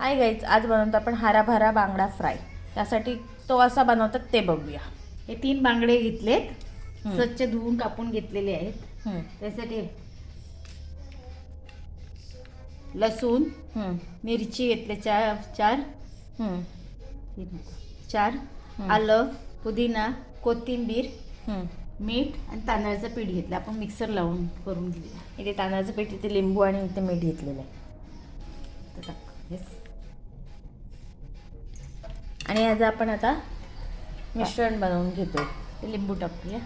Hi guys आज बनवतो आपण हराभरा बांगडा फ्राय. त्यासाठी तो असा बनवतात ते बघूया. हे तीन बांगडे घेतलेत. स्वच्छ धुवून कापून घेतलेले आहेत. हम्म, त्यासाठी लसूण हम्म, मिरची घेतले चार चार. हम्म. चार. आलं पुदिना कोथिंबीर हम्म. मीठ आणि तांदळाचं पीठ घेतलं. आपण मिक्सर लावून करून घेऊया. इथे तांदळाचं पीठ इथे लिंबू आणि इथे मीठ घेतलेलं आहे. तर टाक. हेच. आणि याचं आपण आता मिश्रण बनवून घेतो ते लिंबू टाकूया.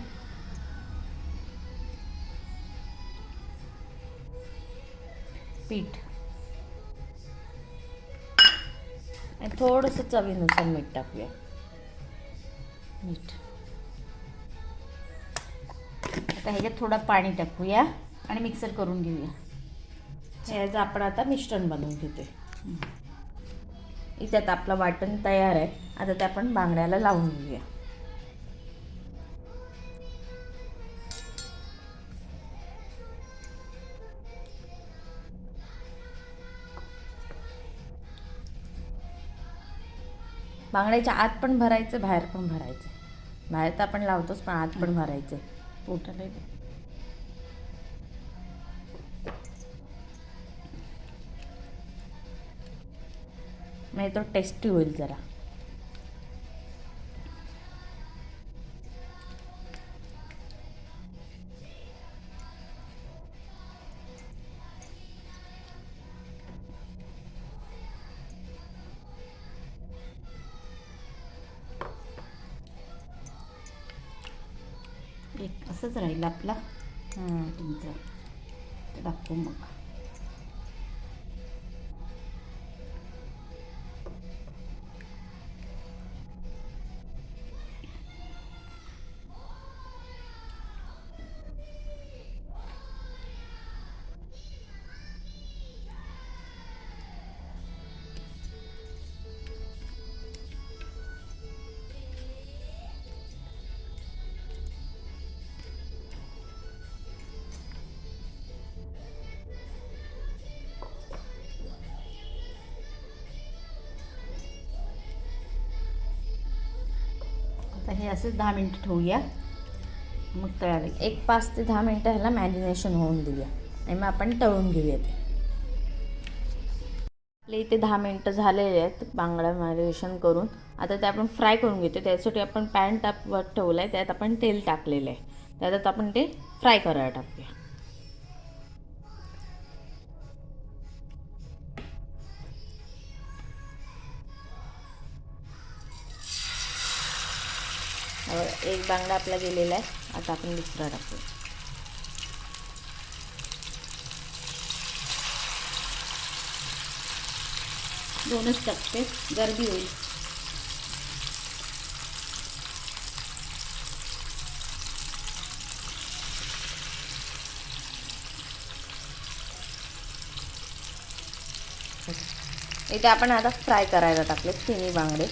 पीठ. आणि थोडंसं चवीनुसार मीठ टाकूया. मीठ. आता ह्याच्यात थोडं पाणी टाकूया आणि मिक्सर करून घेऊया. याचं आपण आता मिश्रण बनवून घेतोय. इथे आपलं वाटण तयार आहे. आता ते आपण बांगड्याला लावून घेऊया. बांगड्याच्या आत पण भरायचं बाहेर पण भरायचं. बाहेर तर आपण लावतोच पण आत पण भरायचं. पोटाला म्हणजे तो टेस्टी होईल जरा. एक असंच राहील आपला. हां तुमचं. दाखवू मग. आता हे असंच दहा मिनटं ठेवूया. मग तळायला एक पाच ते दहा मिनटं ह्याला मॅरिनेशन होऊन देऊया. आणि मग आपण तळून घेऊया ते. आपले इथे दहा मिनटं झालेले आहेत बांगडा मॅरिनेशन करून. आता ते आपण फ्राय करून घेतो त्यासाठी आपण पॅन टाकवर ठेवलं आहे त्यात आपण तेल टाकलेलं आहे. त्यात आपण ते फ्राय करायला टाकूया. एक बांगडा आपला गेलेला आहे. आता आपण दुसरा टाकूया. दोनच टाकते. गर्दी होईल. इथे आपण आता फ्राय करायला टाकले. तिन्ही बांगडे.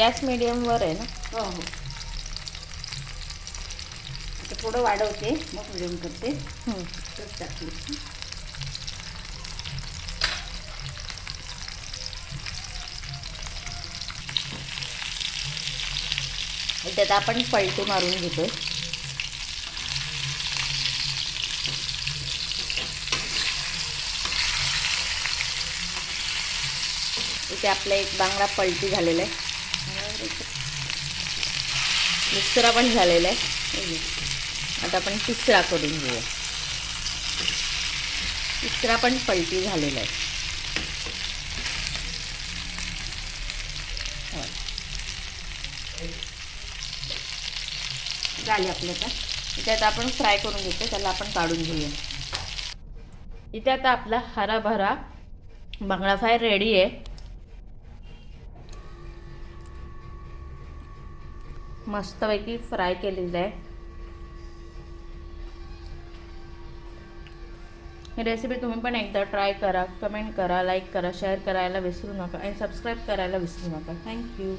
गॅस मिडियमवर आहे ना? हो हो. आता थोडं वाढवते मग मिडियम करते. टाकली आता आपण पलटी मारून घेतोय. इथे आपला एक बांगडा पलटी झालेला आहे. दुसरा पण झालेला आहे. आता आपण तिसरा करून घेऊया. तिसरा पण पलटी झालेला आहे. झाले आपल्या आता. इथे आता आपण फ्राय करून घेतो त्याला आपण काढून घेऊया. इथे आता आपला हराभरा बांगडा फ्राय रेडी आहे. मस्तपैकी फ्राय केलेलं आहे. ही रेसिपी तुम्ही पण एकदा ट्राय करा कमेंट करा लाईक करा शेअर करायला विसरू नका आणि सबस्क्राईब करायला विसरू नका. थँक्यू